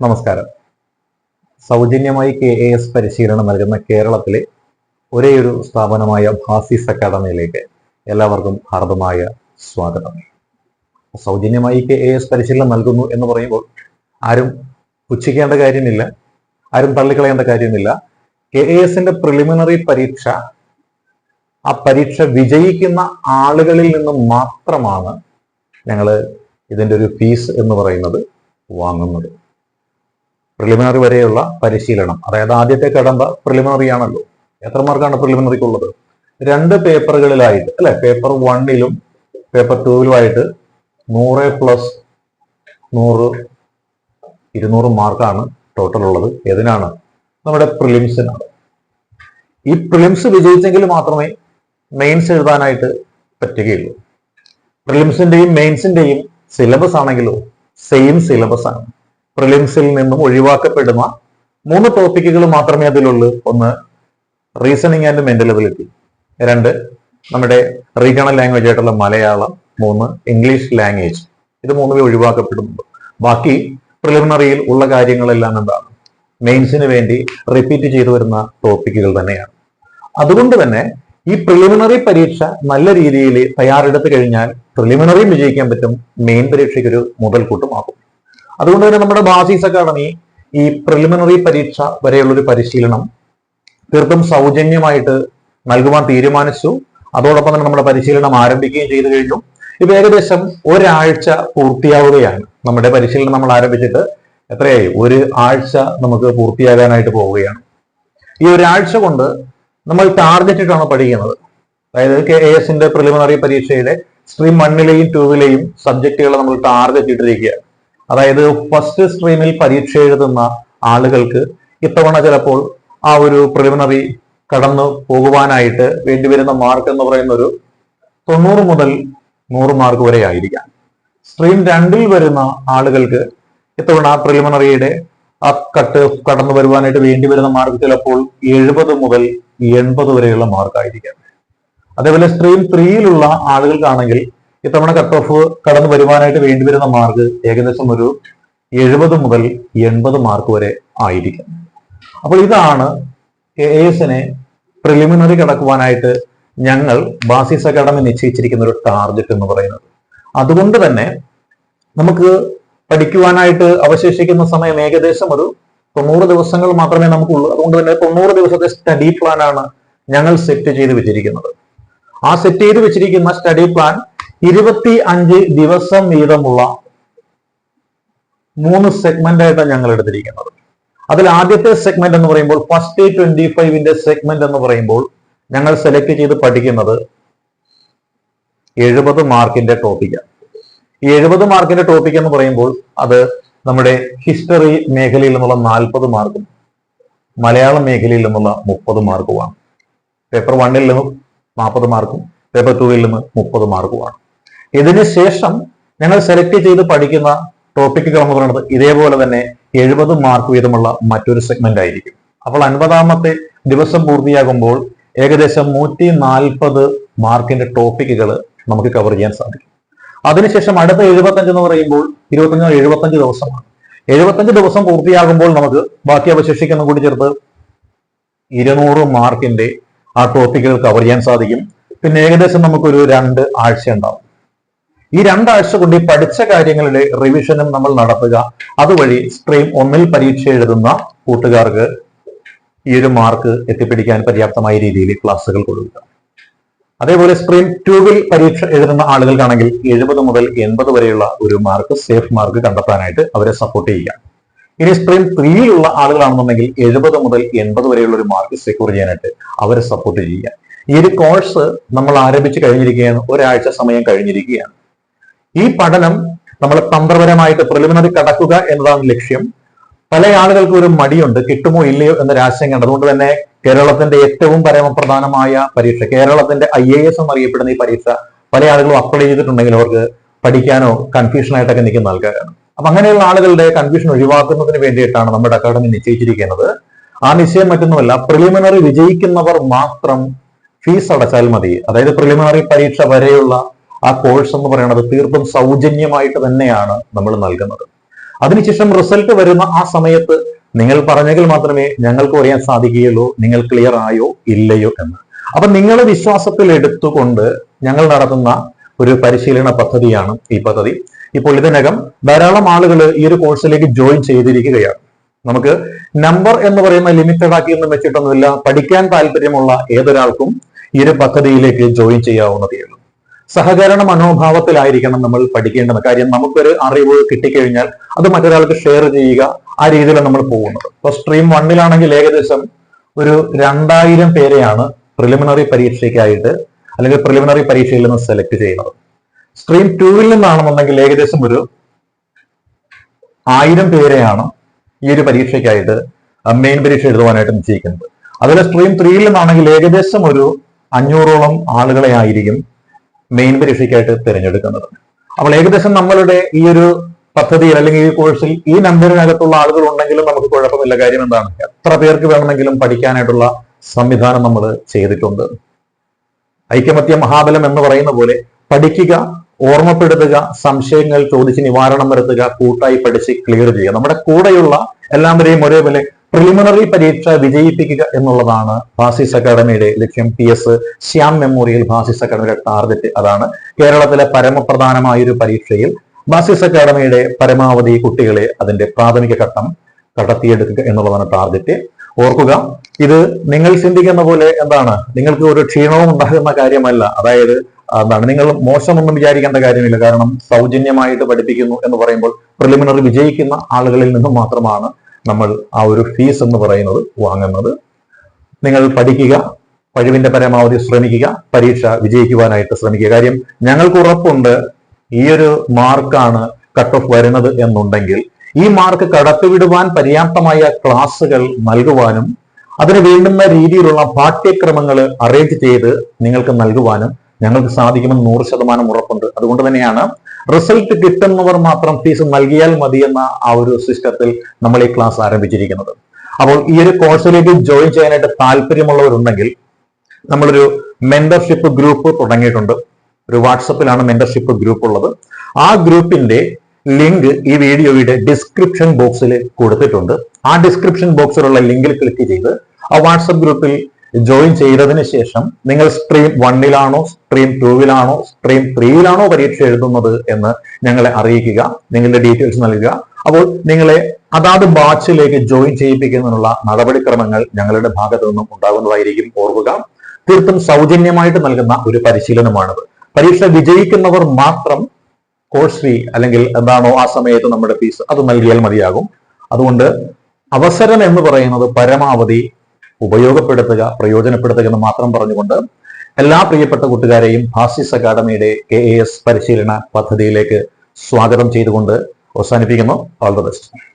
നമസ്കാരം. സൗജന്യമായി K A S പരിശീലനം നൽകുന്ന കേരളത്തിലെ ഒരേയൊരു സ്ഥാപനമായ ഭാസിസ് അക്കാദമിയിലേക്ക് എല്ലാവർക്കും ഹാർദമായ സ്വാഗതം. സൗജന്യമായി കെ എ എസ് പരിശീലനം നൽകുന്നു എന്ന് പറയുമ്പോൾ ആരും പുച്ഛിക്കേണ്ട കാര്യമില്ല ആരും തള്ളിക്കളയേണ്ട കാര്യമില്ല. കെ എ എസിന്റെ പ്രിലിമിനറി പരീക്ഷ ആ പരീക്ഷ വിജയിക്കുന്ന ആളുകളിൽ നിന്ന് മാത്രമാണ് ഞങ്ങൾ ഇതിന്റെ ഒരു ഫീസ് എന്ന് പറയുന്നത് വാങ്ങുന്നത്. പ്രിലിമിനറി വരെയുള്ള പരിശീലനം. അതായത് ആദ്യത്തെ കടമ്പ പ്രിലിമിനറി ആണല്ലോ. എത്ര മാർക്കാണ് പ്രിലിമിനറിക്കുള്ളത് രണ്ട് പേപ്പറുകളിലായിട്ട് അല്ലെ? പേപ്പർ വണ്ണിലും പേപ്പർ ടൂവിലുമായിട്ട് നൂറ് പ്ലസ് നൂറ് ഇരുന്നൂറ് മാർക്കാണ് ടോട്ടൽ ഉള്ളത്. ഏതിനാണ്? നമ്മുടെ പ്രിലിംസിനാണ് ഈ പ്രിലിംസ് വിജയിച്ചെങ്കിൽ മാത്രമേ മെയിൻസ് എഴുതാനായിട്ട് പറ്റുകയുള്ളൂ. പ്രിലിംസിന്റെയും മെയിൻസിന്റെയും സിലബസ് ആണെങ്കിലോ സെയിം സിലബസ് ആണ്. പ്രിലിംസിൽ നിന്നും ഒഴിവാക്കപ്പെടുന്ന മൂന്ന് ടോപ്പിക്കുകൾ മാത്രമേ അതിലുള്ളൂ. ഒന്ന് റീസണിങ് ആൻഡ് മെന്റൽ എബിലിറ്റി രണ്ട് നമ്മുടെ റീജിയണൽ ലാംഗ്വേജ് ആയിട്ടുള്ള മലയാളം. മൂന്ന് ഇംഗ്ലീഷ് ലാംഗ്വേജ് ഇത് മൂന്നുമേ ഒഴിവാക്കപ്പെടുന്നുണ്ട് ബാക്കി പ്രിലിമിനറിയിൽ ഉള്ള കാര്യങ്ങളെല്ലാം എന്താണ്? മെയിൻസിന് വേണ്ടി റിപ്പീറ്റ് ചെയ്തു വരുന്ന ടോപ്പിക്കുകൾ തന്നെയാണ്. അതുകൊണ്ട് തന്നെ ഈ പ്രിലിമിനറി പരീക്ഷ നല്ല രീതിയിൽ തയ്യാറെടുത്ത് കഴിഞ്ഞാൽ പ്രിലിമിനറിയും വിജയിക്കാൻ പറ്റും. മെയിൻ പരീക്ഷയ്ക്ക് ഒരു മുതൽക്കൂട്ടുമാകും അതുകൊണ്ട് തന്നെ നമ്മുടെ ബാസിസ് അക്കാഡമി ഈ പ്രിലിമിനറി പരീക്ഷ വരെയുള്ള ഒരു പരിശീലനം തീർത്തും സൗജന്യമായിട്ട് നൽകുവാൻ തീരുമാനിച്ചു. അതോടൊപ്പം തന്നെ നമ്മുടെ പരിശീലനം ആരംഭിക്കുകയും ചെയ്തു കഴിഞ്ഞു. ഇപ്പൊ ഏകദേശം ഒരാഴ്ച പൂർത്തിയാവുകയാണ്. നമ്മുടെ പരിശീലനം നമ്മൾ ആരംഭിച്ചിട്ട് എത്രയായി? ഒരു ആഴ്ച നമുക്ക് പൂർത്തിയാകാനായിട്ട് പോവുകയാണ്. ഈ ഒരാഴ്ച കൊണ്ട് നമ്മൾ ടാർഗറ്റ് ഇട്ടാണ് പഠിക്കുന്നത്. അതായത് കെ എ എസിന്റെ പ്രിലിമിനറി പരീക്ഷയിലെ സ്ട്രീം വണ്ണിലെയും ടൂവിലെയും സബ്ജക്റ്റുകൾ നമ്മൾ ടാർഗറ്റ് ഇട്ടിരിക്കുകയാണ്. അതായത് ഫസ്റ്റ് സ്ട്രീമിൽ പരീക്ഷ എഴുതുന്ന ആളുകൾക്ക് ഇത്തവണ ചിലപ്പോൾ ആ ഒരു പ്രിലിമിനറി കടന്നു പോകുവാനായിട്ട് വേണ്ടിവരുന്ന മാർക്ക് എന്ന് പറയുന്ന ഒരു തൊണ്ണൂറ് മുതൽ നൂറ് മാർക്ക് വരെ ആയിരിക്കാം. സ്ട്രീം രണ്ടിൽ വരുന്ന ആളുകൾക്ക് ഇത്തവണ പ്രിലിമിനറിയുടെ ആ കട്ട് കടന്നു വരുവാനായിട്ട് വേണ്ടി വരുന്ന മാർക്ക് ചിലപ്പോൾ എഴുപത് മുതൽ എൺപത് വരെയുള്ള മാർക്ക് ആയിരിക്കാം. അതേപോലെ സ്ട്രീം ത്രീയിലുള്ള ആളുകൾക്കാണെങ്കിൽ ഇത്തവണ കട്ട് ഓഫ് കടന്നു വരുവാനായിട്ട് വേണ്ടിവരുന്ന മാർക്ക് ഏകദേശം ഒരു എഴുപത് മുതൽ എൺപത് മാർക്ക് വരെ ആയിരിക്കും. അപ്പോൾ ഇതാണ് കെ എസിനെ പ്രിലിമിനറി കടക്കുവാനായിട്ട് ഞങ്ങൾ ബാസിസ് അക്കാഡമി നിശ്ചയിച്ചിരിക്കുന്ന ഒരു ടാർഗറ്റ് എന്ന് പറയുന്നത്. അതുകൊണ്ട് തന്നെ നമുക്ക് പഠിക്കുവാനായിട്ട് അവശേഷിക്കുന്ന സമയം ഏകദേശം ഒരു തൊണ്ണൂറ് ദിവസങ്ങൾ മാത്രമേ നമുക്കുള്ളൂ. അതുകൊണ്ട് തന്നെ തൊണ്ണൂറ് ദിവസത്തെ സ്റ്റഡി പ്ലാനാണ് ഞങ്ങൾ സെറ്റ് ചെയ്ത് വെച്ചിരിക്കുന്നത്. ആ സെറ്റ് ചെയ്ത് വെച്ചിരിക്കുന്ന സ്റ്റഡി പ്ലാൻ ഇരുപത്തി അഞ്ച് ദിവസം വീതമുള്ള മൂന്ന് സെഗ്മെന്റ് ആയിട്ടാണ് ഞങ്ങൾ എടുത്തിരിക്കുന്നത്. അതിൽ ആദ്യത്തെ സെഗ്മെന്റ് എന്ന് പറയുമ്പോൾ ഫസ്റ്റ് ട്വന്റി ഫൈവിന്റെ സെഗ്മെന്റ് എന്ന് പറയുമ്പോൾ ഞങ്ങൾ സെലക്ട് ചെയ്ത് പഠിക്കുന്നത് എഴുപത് മാർക്കിന്റെ ടോപ്പിക്കാണ് ഈ എഴുപത് മാർക്കിന്റെ ടോപ്പിക് എന്ന് പറയുമ്പോൾ അത് നമ്മുടെ ഹിസ്റ്ററി മേഖലയിൽ നിന്നുള്ള നാൽപ്പത് മാർക്കും മലയാള മേഖലയിൽ നിന്നുള്ള മുപ്പത് മാർക്കുമാണ്. പേപ്പർ വണ്ണിൽ നിന്നും നാൽപ്പത് മാർക്കും പേപ്പർ ടൂവിൽ നിന്ന് മുപ്പത് മാർക്കുമാണ്. ഇതിന് ശേഷം ഞങ്ങൾ സെലക്ട് ചെയ്ത് പഠിക്കുന്ന ടോപ്പിക്കുകൾ എന്ന് പറയുന്നത് ഇതേപോലെ തന്നെ എഴുപത് മാർക്ക് വീതമുള്ള മറ്റൊരു സെഗ്മെന്റ് ആയിരിക്കും. അപ്പോൾ അൻപതാമത്തെ ദിവസം പൂർത്തിയാകുമ്പോൾ ഏകദേശം നൂറ്റി നാൽപ്പത് മാർക്കിന്റെ ടോപ്പിക്കുകൾ നമുക്ക് കവർ ചെയ്യാൻ സാധിക്കും. അതിനുശേഷം അടുത്ത എഴുപത്തഞ്ച് എന്ന് പറയുമ്പോൾ ഇരുപത്തഞ്ച് എഴുപത്തഞ്ച് ദിവസമാണ്. എഴുപത്തഞ്ച് ദിവസം പൂർത്തിയാകുമ്പോൾ നമുക്ക് ബാക്കി അവശേഷിക്കുന്ന കൂടി ചേർത്ത് ഇരുന്നൂറ് മാർക്കിന്റെ ആ ടോപ്പിക്കുകൾ കവർ ചെയ്യാൻ സാധിക്കും. പിന്നെ ഏകദേശം നമുക്കൊരു രണ്ട് ആഴ്ച ഉണ്ടാവും. ഈ രണ്ടാഴ്ച കൊണ്ട് ഈ പഠിച്ച കാര്യങ്ങളുടെ റിവിഷനും നമ്മൾ നടത്തുക. അതുവഴി സ്ട്രീം ഒന്നിൽ പരീക്ഷ എഴുതുന്ന കൂട്ടുകാർക്ക് ഈ ഒരു മാർക്ക് എത്തിപ്പിടിക്കാൻ പര്യാപ്തമായ രീതിയിൽ ക്ലാസ്സുകൾ കൊടുക്കുക. അതേപോലെ സ്ട്രീം ടൂവിൽ പരീക്ഷ എഴുതുന്ന ആളുകൾക്കാണെങ്കിൽ എഴുപത് മുതൽ എൺപത് വരെയുള്ള ഒരു മാർക്ക് സേഫ് മാർക്ക് കണ്ടെത്താനായിട്ട് അവരെ സപ്പോർട്ട് ചെയ്യുക. ഇനി സ്ട്രീം ത്രീയിലുള്ള ആളുകളാണെന്നുണ്ടെങ്കിൽ എഴുപത് മുതൽ എൺപത് വരെയുള്ള ഒരു മാർക്ക് സെക്യൂർ ചെയ്യാനായിട്ട് അവരെ സപ്പോർട്ട് ചെയ്യുക. ഈ ഒരു കോഴ്സ് നമ്മൾ ആരംഭിച്ച് കഴിഞ്ഞിരിക്കുകയാണ്. ഒരാഴ്ച സമയം കഴിഞ്ഞിരിക്കുകയാണ്. ഈ പഠനം നമ്മൾ തന്ത്രപരമായിട്ട് പ്രിലിമിനറി കടക്കുക എന്നതാണ് ലക്ഷ്യം. പല ആളുകൾക്കും ഒരു മടിയുണ്ട് കിട്ടുമോ ഇല്ലയോ എന്നൊരു ആശങ്കയുണ്ട് അതുകൊണ്ട് തന്നെ കേരളത്തിന്റെ ഏറ്റവും പരമപ്രധാനമായ പരീക്ഷ കേരളത്തിന്റെ ഐ എ എസ് എന്നറിയപ്പെടുന്ന ഈ പരീക്ഷ പല ആളുകളും അപ്ലൈ ചെയ്തിട്ടുണ്ടെങ്കിൽ അവർക്ക് പഠിക്കാനോ കൺഫ്യൂഷനായിട്ടൊക്കെ നിൽക്കുന്ന ആൾക്കാരാണ്. അപ്പൊ അങ്ങനെയുള്ള ആളുകളുടെ കൺഫ്യൂഷൻ ഒഴിവാക്കുന്നതിന് വേണ്ടിയിട്ടാണ് നമ്മുടെ അക്കാഡമി നിശ്ചയിച്ചിരിക്കുന്നത്. ആ നിശ്ചയം മറ്റൊന്നുമല്ല പ്രിലിമിനറി വിജയിക്കുന്നവർ മാത്രം ഫീസ് അടച്ചാൽ മതി. അതായത് പ്രിലിമിനറി പരീക്ഷ വരെയുള്ള ആ കോഴ്സ് എന്ന് പറയുന്നത് തീർത്തും സൗജന്യമായിട്ട് തന്നെയാണ് നമ്മൾ നൽകുന്നത്. അതിനുശേഷം റിസൾട്ട് വരുന്ന ആ സമയത്ത് നിങ്ങൾ പറഞ്ഞെങ്കിൽ മാത്രമേ ഞങ്ങൾക്ക് അറിയാൻ സാധിക്കുകയുള്ളൂ നിങ്ങൾ ക്ലിയർ ആയോ ഇല്ലയോ എന്ന്. അപ്പൊ നിങ്ങൾ വിശ്വാസത്തിൽ എടുത്തുകൊണ്ട് ഞങ്ങൾ നടത്തുന്ന ഒരു പരിശീലന പദ്ധതിയാണ് ഈ പദ്ധതി. ഇപ്പോൾ ഇതിനകം ധാരാളം ആളുകൾ ഈ ഒരു കോഴ്സിലേക്ക് ജോയിൻ ചെയ്തിരിക്കുകയാണ്. നമുക്ക് നമ്പർ എന്ന് പറയുന്ന ലിമിറ്റഡ് ആക്കിയൊന്നും വെച്ചിട്ടൊന്നുമില്ല പഠിക്കാൻ താല്പര്യമുള്ള ഏതൊരാൾക്കും ഈ ഒരു പദ്ധതിയിലേക്ക് ജോയിൻ ചെയ്യാവുന്നതേ ഉള്ളൂ സഹകരണ മനോഭാവത്തിലായിരിക്കണം നമ്മൾ പഠിക്കേണ്ടത്. കാര്യം നമുക്കൊരു അറിവ് കിട്ടിക്കഴിഞ്ഞാൽ അത് മറ്റൊരാൾക്ക് ഷെയർ ചെയ്യുക ആ രീതിയിലാണ് നമ്മൾ പോകുന്നത്. ഇപ്പൊ സ്ട്രീം വണ്ണിലാണെങ്കിൽ ഏകദേശം ഒരു രണ്ടായിരം പേരെയാണ് പ്രിലിമിനറി പരീക്ഷയ്ക്കായിട്ട് അല്ലെങ്കിൽ പ്രിലിമിനറി പരീക്ഷയിൽ നിന്ന് സെലക്ട് ചെയ്യുന്നത്. സ്ട്രീം ടൂവിൽ നിന്നാണെന്നുണ്ടെങ്കിൽ ഏകദേശം ഒരു ആയിരം പേരെയാണ് ഈ ഒരു പരീക്ഷയ്ക്കായിട്ട് മെയിൻ പരീക്ഷ എഴുതുവാനായിട്ട് നിശ്ചയിക്കുന്നത്. അതിൽ സ്ട്രീം ത്രീയിൽ നിന്നാണെങ്കിൽ ഏകദേശം ഒരു അഞ്ഞൂറോളം ആളുകളെ ആയിരിക്കും മെയിൻ പരീക്ഷയ്ക്കായിട്ട് തിരഞ്ഞെടുക്കുന്നത്. അപ്പോൾ ഏകദേശം നമ്മളുടെ ഈ ഒരു പദ്ധതിയിൽ അല്ലെങ്കിൽ ഈ കോഴ്സിൽ ഈ നമ്പറിനകത്തുള്ള ആളുകൾ ഉണ്ടെങ്കിലും നമുക്ക് കുഴപ്പമില്ല. കാര്യം എന്താണ്? എത്ര പേർക്ക് വേണമെങ്കിലും പഠിക്കാനായിട്ടുള്ള സംവിധാനം നമ്മൾ ചെയ്തിട്ടുണ്ട്. ഐക്യമത്യ മഹാബലം എന്ന് പറയുന്ന പോലെ പഠിക്കുക ഓർമ്മപ്പെടുത്തുക സംശയങ്ങൾ ചോദിച്ച് നിവാരണം വരുത്തുക കൂട്ടായി പഠിച്ച് ക്ലിയർ ചെയ്യുക. നമ്മുടെ കൂടെയുള്ള എല്ലാവരെയും ഒരേപോലെ പ്രിലിമിനറി പരീക്ഷ വിജയിപ്പിക്കുക എന്നുള്ളതാണ് ഭാസിസ് അക്കാദമിയുടെ ലക്ഷ്യം. P S Shyam memorial Bhasis അക്കാദമിയുടെ ടാർഗറ്റ് അതാണ്. കേരളത്തിലെ പരമപ്രധാനമായ ഒരു പരീക്ഷയിൽ ഭാസിസ് അക്കാദമിയുടെ പരമാവധി കുട്ടികളെ അതിന്റെ പ്രാഥമിക ഘട്ടം കടത്തിയെടുക്കുക എന്നുള്ളതാണ് ടാർഗറ്റ് ഓർക്കുക ഇത് നിങ്ങൾ ചിന്തിക്കുന്ന പോലെ എന്താണ്? നിങ്ങൾക്ക് ഒരു ക്ഷീണവും ഉണ്ടാകുന്ന കാര്യമല്ല. അതായത് എന്താണ്? നിങ്ങൾ മോശമൊന്നും വിചാരിക്കേണ്ട കാര്യമില്ല. കാരണം സൗജന്യമായിട്ട് പഠിപ്പിക്കുന്നു എന്ന് പറയുമ്പോൾ പ്രിലിമിനറി വിജയിക്കുന്ന ആളുകളിൽ നിന്നും മാത്രമാണ് നമ്മൾ ആ ഒരു ഫീസ് എന്ന് പറയുന്നത് വാങ്ങുന്നത്. നിങ്ങൾ പഠിക്കുക കഴിവിന്റെ പരമാവധി ശ്രമിക്കുക പരീക്ഷ വിജയിക്കുവാനായിട്ട് ശ്രമിക്കുക. കാര്യം ഞങ്ങൾക്ക് ഉറപ്പുണ്ട് ഈ ഒരു മാർക്കാണ് കട്ട് ഓഫ് വരുന്നത് എന്നുണ്ടെങ്കിൽ ഈ മാർക്ക് കടത്തിവിടുവാൻ പര്യാപ്തമായ ക്ലാസ്സുകൾ നൽകുവാനും അതിന് വേണ്ടുന്ന രീതിയിലുള്ള പാഠ്യക്രമങ്ങൾ അറേഞ്ച് ചെയ്ത് നിങ്ങൾക്ക് നൽകുവാനും ഞങ്ങൾക്ക് സാധിക്കുമെന്ന് നൂറ് ശതമാനം ഉറപ്പുണ്ട്. അതുകൊണ്ട് തന്നെയാണ് റിസൾട്ട് കിട്ടുന്നവർ മാത്രം ഫീസ് നൽകിയാൽ മതി എന്ന ആ ഒരു സിസ്റ്റത്തിൽ നമ്മൾ ഈ ക്ലാസ് ആരംഭിച്ചിരിക്കുന്നത്. അപ്പോൾ ഈ ഒരു കോഴ്സിലേക്ക് ജോയിൻ ചെയ്യാനായിട്ട് താല്പര്യമുള്ളവരുണ്ടെങ്കിൽ നമ്മളൊരു മെന്റർഷിപ്പ് ഗ്രൂപ്പ് തുടങ്ങിയിട്ടുണ്ട്. ഒരു വാട്സപ്പിലാണ് മെന്റർഷിപ്പ് ഗ്രൂപ്പ് ഉള്ളത്. ആ ഗ്രൂപ്പിന്റെ ലിങ്ക് ഈ വീഡിയോയുടെ ഡിസ്ക്രിപ്ഷൻ ബോക്സിൽ കൊടുത്തിട്ടുണ്ട്. ആ ഡിസ്ക്രിപ്ഷൻ ബോക്സിലുള്ള ലിങ്കിൽ ക്ലിക്ക് ചെയ്ത് ആ വാട്സപ്പ് ഗ്രൂപ്പിൽ ജോയിൻ ചെയ്തതിന് ശേഷം നിങ്ങൾ സ്ട്രീം വണ്ണിലാണോ സ്ട്രീം ടൂവിലാണോ സ്ട്രീം ത്രീയിലാണോ പരീക്ഷ എഴുതുന്നത് എന്ന് ഞങ്ങളെ അറിയിക്കുക നിങ്ങളുടെ ഡീറ്റെയിൽസ് നൽകുക. അപ്പോൾ നിങ്ങളെ അതാത് ബാച്ചിലേക്ക് ജോയിൻ ചെയ്യിപ്പിക്കുന്നതിനുള്ള നടപടിക്രമങ്ങൾ ഞങ്ങളുടെ ഭാഗത്തു നിന്നും ഉണ്ടാകുന്നതായിരിക്കും ഓർക്കുക. തീർത്തും സൗജന്യമായിട്ട് നൽകുന്ന ഒരു പരിശീലനമാണത്. പരീക്ഷ വിജയിക്കുന്നവർ മാത്രം കോഴ്സ് ഫീ അല്ലെങ്കിൽ എന്താണോ ആ സമയത്ത് നമ്മുടെ ഫീസ് അത് നൽകിയാൽ മതിയാകും. അതുകൊണ്ട് അവസരം എന്ന് പറയുന്നത് പരമാവധി ഉപയോഗപ്പെടുത്തുക പ്രയോജനപ്പെടുത്തുക എന്ന് മാത്രം പറഞ്ഞുകൊണ്ട് എല്ലാ പ്രിയപ്പെട്ട കൂട്ടുകാരെയും ഭാസിസ് അക്കാദമിയുടെ കെ എ എസ് പരിശീലന പദ്ധതിയിലേക്ക് സ്വാഗതം ചെയ്തുകൊണ്ട് അവസാനിപ്പിക്കുന്നു. All the best